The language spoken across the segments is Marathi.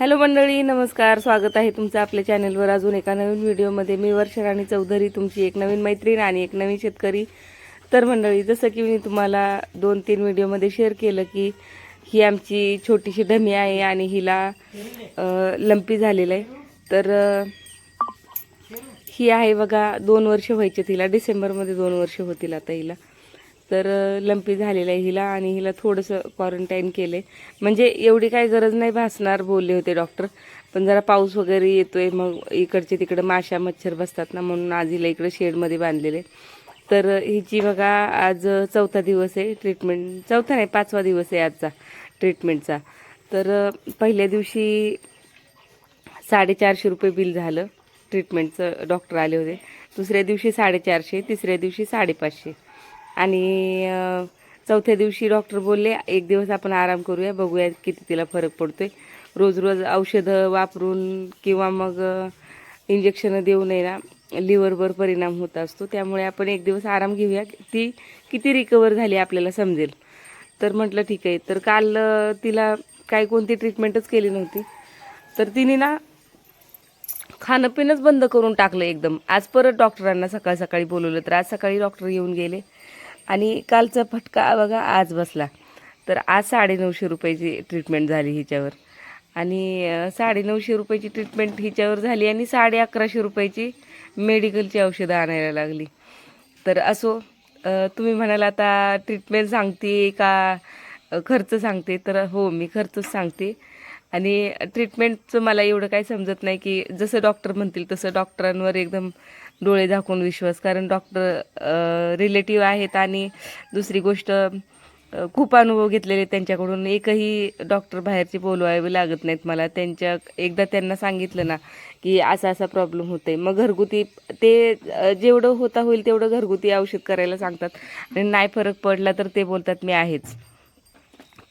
हॅलो मंडळी नमस्कार. स्वागत आहे तुमचं आपल्या चॅनलवर. अजून एका नवीन व्हिडिओमध्ये मी वर्षराणी चौधरी तुमची एक नवीन मैत्रीण आणि एक नवीन शेतकरी. तर मंडळी जसं की मी तुम्हाला दोन तीन व्हिडिओमध्ये शेअर केलं की ही आमची छोटीशी ढमी आहे आणि हिला लंपी झालेलं आहे. तर ही आहे बघा दोन वर्ष व्हायचे तिला. डिसेंबरमध्ये दोन वर्ष होतील आता हिला. तर लंपी झालेलं आहे हिला आणि हिला थोडंसं क्वारंटाईन केलं आहे म्हणजे एवढी काही गरज नाही भासणार बोलले होते डॉक्टर पण जरा पाऊस वगैरे येतोय मग इकडचे तिकडे माशा मच्छर बसतात ना म्हणून आज हिला इकडे शेडमध्ये बांधलेले. तर हिची बघा आज चौथा दिवस आहे ट्रीटमेंट चौथा नाही पाचवा दिवस आहे आजचा ट्रीटमेंटचा तर पहिल्या दिवशी साडेचारशे रुपये बिल झालं ट्रीटमेंटचं डॉक्टर आले होते. दुसऱ्या दिवशी साडेचारशे तिसऱ्या दिवशी साडेपाचशे. आणि चौथ्या दिवशी डॉक्टर बोलले एक दिवस आपण आराम करूया बघूया किती तिला फरक पडतो आहे रोज रोज औषधं वापरून किंवा मग इंजेक्शनं देऊ नये ना लिव्हरवर परिणाम होत असतो. त्यामुळे आपण एक दिवस आराम घेऊया. ती किती रिकवर झाली आपल्याला समजेल. तर म्हटलं ठीक आहे. तर काल तिला काय कोणती ट्रीटमेंटच केली नव्हती. तर तिने ना खाणं पिणंच बंद करून टाकलं एकदम. आज परत डॉक्टरांना सकाळ सकाळी बोलवलं तर आज सकाळी डॉक्टर येऊन गेले. आणि कालचा फटका बघा आज बसला. तर आज साडेनऊशे रुपयाची ट्रीटमेंट झाली हिच्यावर. आणि साडेनऊशे रुपयाची ट्रीटमेंट हिच्यावर झाली आणि साडे अकराशे रुपयाची मेडिकलची औषधं आणायला लागली. तर असो तुम्ही म्हणाल आता ट्रीटमेंट सांगते का खर्च सांगते? तर हो मी खर्चच सांगते. आणि ट्रीटमेंटचं मला एवढं काही समजत नाही की जसं डॉक्टर म्हणतील तसं डॉक्टरांवर एकदम डोळे झाकून विश्वास. कारण डॉक्टर रिलेटिव्ह आहेत आणि दुसरी गोष्ट खूप अनुभव घेतलेले त्यांच्याकडून. एकही डॉक्टर बाहेरचे बोलवावे लागत नाहीत मला. त्यांच्या एकदा त्यांना सांगितलं ना की असा असा प्रॉब्लेम होते मग घरगुती ते जेवढं होता होईल तेवढं घरगुती औषध करायला सांगतात. आणि नाही फरक पडला तर ते बोलतात मी आहेच.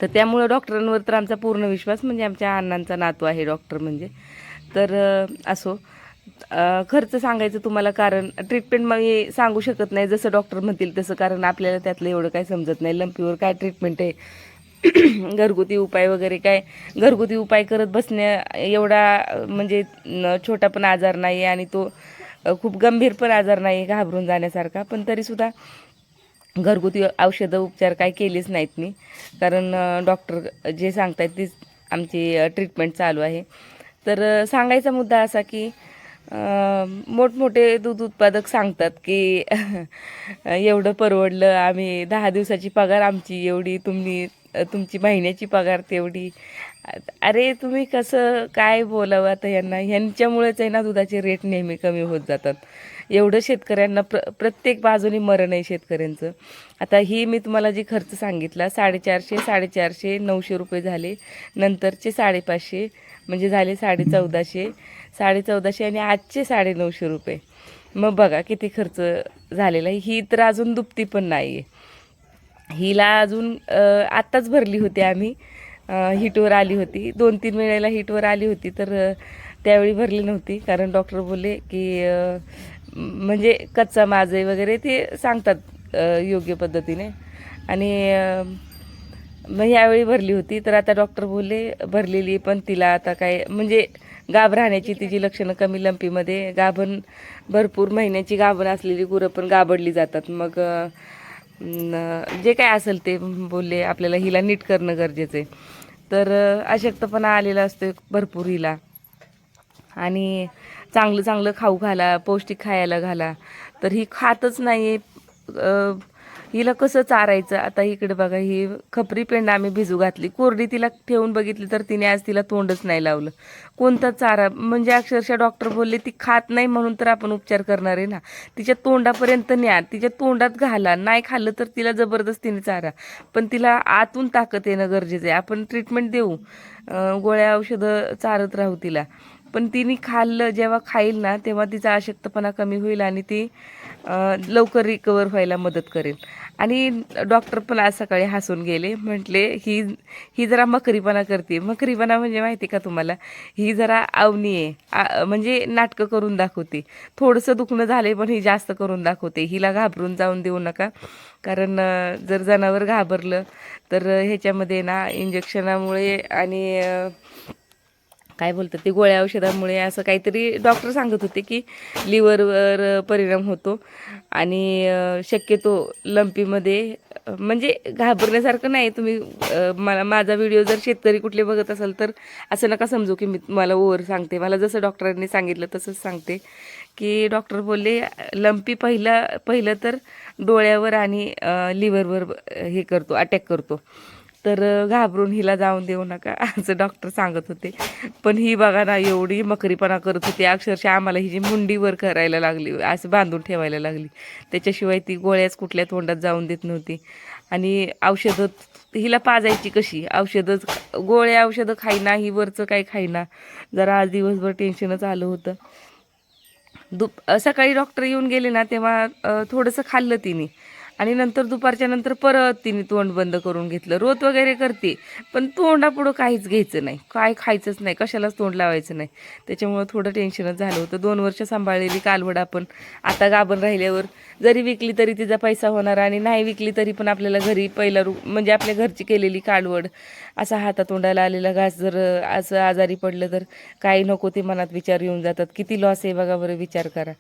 तर त्यामुळं डॉक्टरांवर तर आमचा पूर्ण विश्वास म्हणजे आमच्या अण्णांचा नातू आहे डॉक्टर म्हणजे. तर असो. खर्च सांगायचं तुम्हाला कारण ट्रीटमेंट मी सांगू शकत नाही. जसं डॉक्टर म्हणतील तसं कारण आपल्याला त्यातलं एवढं काय समजत नाही. लंपीवर काय ट्रीटमेंट आहे? घरगुती उपाय वगैरे काय? घरगुती उपाय करत बसण्या एवढा म्हणजे छोटा पण आजार नाही आणि तो खूप गंभीर पण आजार नाही घाबरून जाण्यासारखा. पण तरीसुद्धा घरगुती औषधं उपचार काय केलेच नाहीत मी. कारण डॉक्टर जे सांगतायत तीच आमची ट्रीटमेंट चालू आहे. तर सांगायचा मुद्दा असा की मोठमोठे दूध उत्पादक सांगतात की एवढं परवडलं आम्ही दहा दिवसाची पगार आमची एवढी तुम्ही तुमची महिन्याची पगार तेवढी. अरे तुम्ही कसं काय बोलावं आता यांना? ह्यांच्यामुळेच आहे ना दुधाचे रेट नेहमी कमी होत जातात. एवढं शेतकऱ्यांना प्र प्रत्येक बाजूने मरण आहे शेतकऱ्यांचं. आता ही मी तुम्हाला जी खर्च सांगितला साडेचारशे साडेचारशे नऊशे रुपये झाले नंतरचे साडेपाचशे म्हणजे झाले साडे चौदाशे साडे चौदाशे आणि आजचे साडे नऊशे रुपये. मग बघा किती खर्च झालेला आहे. ही तर अजून दुपती पण नाही आहे हिला अजून आत्ताच भरली होती आम्ही. हीटवर हिटवर आली होती. दोन तीन वेळेला हिटवर आली होती तर त्यावेळी भरली नव्हती. कारण डॉक्टर बोलले की म्हणजे कच्चा माझे वगैरे ते सांगतात योग्य पद्धतीने. आणि मग ह्यावेळी भरली होती. तर आता डॉक्टर बोलले भरलेली पण तिला आता काय म्हणजे गाभ राहण्याची तिची लक्षणं कमी लंपीमध्ये गाभण भरपूर महिन्याची गाभण असलेली गुरं पण गाबडली जातात. मग जे काय असेल ते बोलले आपल्याला हिला नीट करणं गरजेचं आहे. तर अशक्तपणा आलेला असतो भरपूर हिला. आणि चांगलं चांगलं खाऊ घाला पौष्टिक खायला घाला. तर ही खातच नाही आहे हिला कसं चारायचं? आता इकडे बघा ही खपरी पेंड आम्ही भिजू घातली. कोरडी तिला ठेवून बघितली तर तिने आज तिला तोंडच नाही लावलं. कोणता चारा? म्हणजे अक्षरशः डॉक्टर बोलले ती खात नाही म्हणून तर आपण उपचार करणार आहे ना. तिच्या तोंडापर्यंत न्या. तिच्या तोंडात घाला. नाही खाल्लं तर तिला जबरदस्तीने चारा. पण तिला आतून ताकद येणं गरजेचं आहे. आपण ट्रीटमेंट देऊ. गोळ्या औषधं चारत राहू तिला. पण तिने खाल्लं जेव्हा खाईल ना तेव्हा तिचा अशक्तपणा कमी होईल आणि ती लवकर रिकवर व्हायला मदत करेल. आणि डॉक्टर पण आज सकाळी हसून गेले. म्हटले ही ही जरा मकरीपणा करते. मकरीपणा म्हणजे माहिती का तुम्हाला? ही जरा अवनी आहे. म्हणजे नाटकं करून दाखवते. थोडंसं दुखणं झाले पण ही जास्त करून दाखवते. हिला घाबरून जाऊन देऊ नका. कारण जर जनावर घाबरलं तर ह्याच्यामध्ये ना इंजेक्शनामुळे आणि काय बोलतात ते गोळ्या औषधामुळे असं काहीतरी डॉक्टर सांगत होते की लिव्हरवर परिणाम होतो. आणि शक्यतो लंपीमध्ये म्हणजे घाबरण्यासारखं नाही. तुम्ही मला माझा व्हिडिओ जर शेतकरी कुठले बघत असाल तर असं नका समजू की मी मला ओवर सांगते. मला जसं डॉक्टरांनी सांगितलं तसंच सांगते की डॉक्टर बोलले लंपी पहिला पहिलं तर डोळ्यावर आणि लिव्हरवर हे करतो अटॅक करतो. तर घाबरून हिला जाऊन देऊ नका असं डॉक्टर सांगत होते. पण ही बघा ना एवढी मकरीपणा करत होती. अक्षरशः आम्हाला हिची मुंडीवर करायला लागली असं बांधून ठेवायला लागली. त्याच्याशिवाय ती गोळ्याच कुठल्या तोंडात जाऊन देत नव्हती. आणि औषधं हिला पाजायची कशी? औषधं गोळ्या औषधं खाईना ही वरचं काही खाईना जरा आज दिवसभर टेन्शनच आलं होतं. दुप सकाळी डॉक्टर येऊन गेले ना तेव्हा थोडंसं खाल्लं तिने. आणि नंतर दुपारच्या नंतर परत तिने तोंड बंद करून घेतलं. रोत वगैरे करते पण तोंडापुढं काहीच घ्यायचं नाही. काय खायचंच नाही. कशालाच तोंड लावायचं नाही. त्याच्यामुळं थोडं टेन्शनच झालं होतं. दोन वर्ष सांभाळलेली कालवड आपण आता गाभण राहिल्यावर जरी विकली तरी तिचा पैसा होणार आणि नाही विकली तरी पण आपल्याला घरी पहिला रु म्हणजे आपल्या घरची केलेली कालवड असा हातातोंडाला आलेला घास जर असं आजारी पडलं तर काही नको ते मनात विचार येऊन जातात. किती लॉस आहे बघा बरं विचार करा.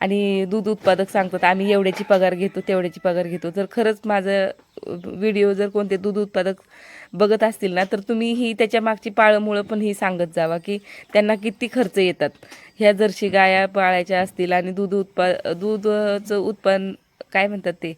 आणि दूध उत्पादक सांगतात आम्ही एवढ्याची पगार घेतो तेवढ्याची पगार घेतो. जर खरंच माझं व्हिडिओ जर कोणते दूध उत्पादक बघत असतील ना तर तुम्ही ही त्याच्या मागची पाळमुळं पण ही सांगत जावा की त्यांना किती खर्च येतात. ह्या जर्शी गाया पाळायच्या असतील आणि दूध उत्पा दूधचं उत्पन्न काय म्हणतात ते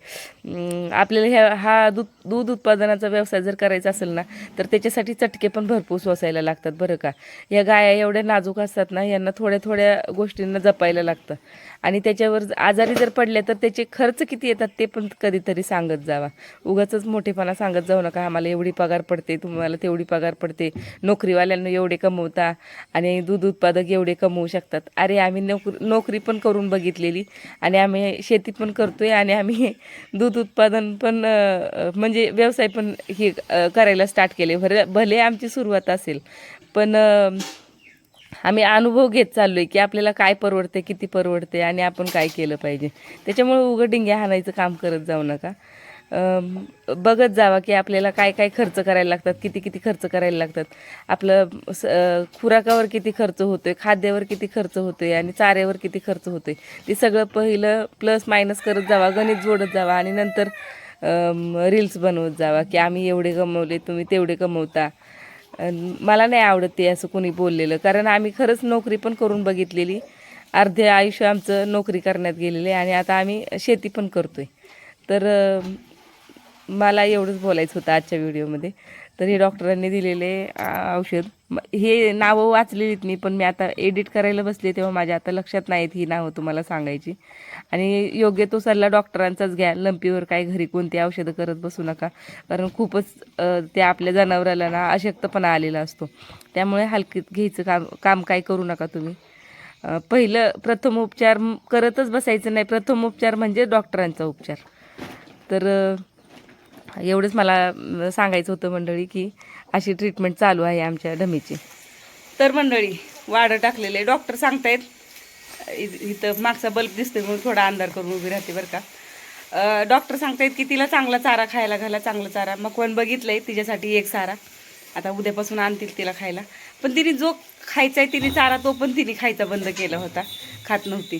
आपल्याला ह्या हा दूध दूध उत्पादनाचा व्यवसाय जर करायचा असेल ना तर त्याच्यासाठी चटके पण भरपूर सोसायला लागतात बरं का. या गाया एवढ्या नाजूक असतात ना यांना थोड्या थोड्या गोष्टींना जपायला लागतं. आणि त्याच्यावर आजारी जर पडल्या तर त्याचे खर्च किती येतात ते पण कधीतरी सांगत जावा. उगाच मोठेपणा सांगत जाऊ नका आम्हाला एवढी पगार पडते तुम्हाला तेवढी पगार पडते नोकरीवाल्यांना एवढे कमवता आणि दूध उत्पादक एवढे कमवू शकतात. अरे आम्ही नोकरी नोकरी पण करून बघितलेली आणि आम्ही शेती पण करतोय आणि आम्ही दूध उत्पादन पण म्हणजे म्हणजे व्यवसाय पण हे करायला स्टार्ट केले. भर भले आमची सुरुवात असेल पण आम्ही अनुभव घेत चाललो आहे की आपल्याला काय परवडते किती परवडते आणि आपण काय केलं पाहिजे. त्याच्यामुळे उघड डिंग्या हाणायचं काम करत जाऊ नका. बघत जावा की आपल्याला काय काय खर्च करायला लागतात किती किती खर्च करायला लागतात. आपलं स- खुराकावर किती खर्च होतो आहे खाद्यावर किती खर्च होतो आहे आणि चाऱ्यावर किती खर्च होतो आहे ते सगळं पहिलं प्लस मायनस करत जावा गणित जोडत जावा आणि नंतर रील्स बनवत जावा की आम्ही एवढे कमवले तुम्ही तेवढे कमवता मला नाही आवडत ते असं कोणी बोललेलं कारण आम्ही खरंच नोकरी पण करून बघितलेली. अर्धे आयुष्य आमचं नोकरी करण्यात गेलेलं आहे आणि आता आम्ही शेती पण करतो आहे तर मला एवढंच बोलायचं होतं आजच्या व्हिडिओमध्ये तर हे डॉक्टरांनी दिलेले औषध. हे नावं वाचलेलीत मी पण मी आता एडिट करायला बसले तेव्हा माझ्या आता लक्षात नाहीत ही नावं तुम्हाला सांगायची. आणि योग्य तो सल्ला डॉक्टरांचाच घ्या लंपीवर काय घरी कोणती औषधं करत बसू नका. कारण खूपच ते त्या आपल्या जनावराला ना अशक्तपणा आलेला असतो. त्यामुळे हलकीत घ्यायचं काम काम काय करू नका तुम्ही. पहिलं प्रथम उपचार करतच बसायचं नाही. प्रथम उपचार म्हणजे डॉक्टरांचा उपचार. तर एवढंच मला सांगायचं होतं मंडळी की अशी ट्रीटमेंट चालू आहे आमच्या डमीची तर मंडळी वाढं टाकलेले डॉक्टर सांगतायत इथं मागचा बल्ब दिसतोय म्हणून थोडा अंधार करून उभी राहते बरं का. डॉक्टर सांगतायत की तिला चांगला चारा खायला घाला चांगला चारा. मग कोण बघितलंय तिच्यासाठी एक सारा. आता उद्यापासून आणतील तिला खायला. पण तिने जो खायचा आहे तिने चारा तो पण तिने खायचा बंद केला होता. खात नव्हती.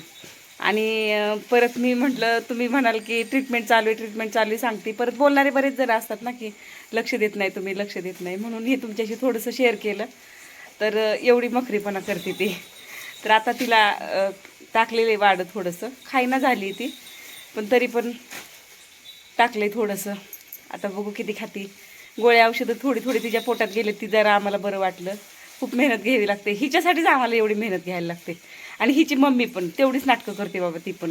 आणि परत मी म्हटलं तुम्ही म्हणाल की ट्रीटमेंट चालू आहे ट्रीटमेंट चालू आहे सांगते. परत बोलणारे बरेच जण असतात ना की लक्ष देत नाही तुम्ही लक्ष देत नाही म्हणून हे तुमच्याशी थोडंसं शेअर केलं. तर एवढी मखरीपणा करते ती. तर आता तिला टाकलेले टाकलेलं वाढ थोडंसं. खायना झाली ती पण तरी पण टाकले थोडंसं. आता बघू किती खाती. गोळ्या औषधं थोडी थोडी तिच्या पोटात गेले ती जरा आम्हाला बरं वाटलं. खूप मेहनत घ्यावी लागते. हिच्यासाठीच आम्हाला एवढी मेहनत घ्यायला लागते. आणि हिची मम्मी पण तेवढीच नाटकं करते बाबा ती पण.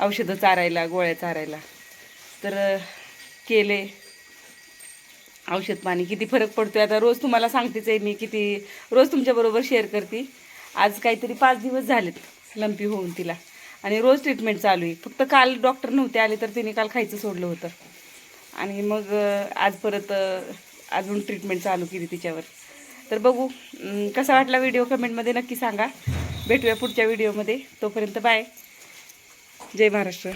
औषधं चारायला गोळ्या चारायला. तर केले. औषध पाणी किती फरक पडतोय. आता रोज तुम्हाला सांगतेच आहे मी किती रोज तुमच्याबरोबर शेअर करते. आज काहीतरी पाच दिवस झालेत लंपी होऊन तिला. आणि रोज ट्रीटमेंट चालू आहे. फक्त काल डॉक्टर नव्हते आले तर तिने काल खायचं सोडलं होतं. आणि मग आज परत अजून ट्रीटमेंट चालू केली तिच्यावर. तर बघू. कसा वाटला व्हिडिओ कमेंटमध्ये नक्की सांगा. भेटूया पुढच्या व्हिडिओमध्ये तोपर्यंत बाय जय महाराष्ट्र.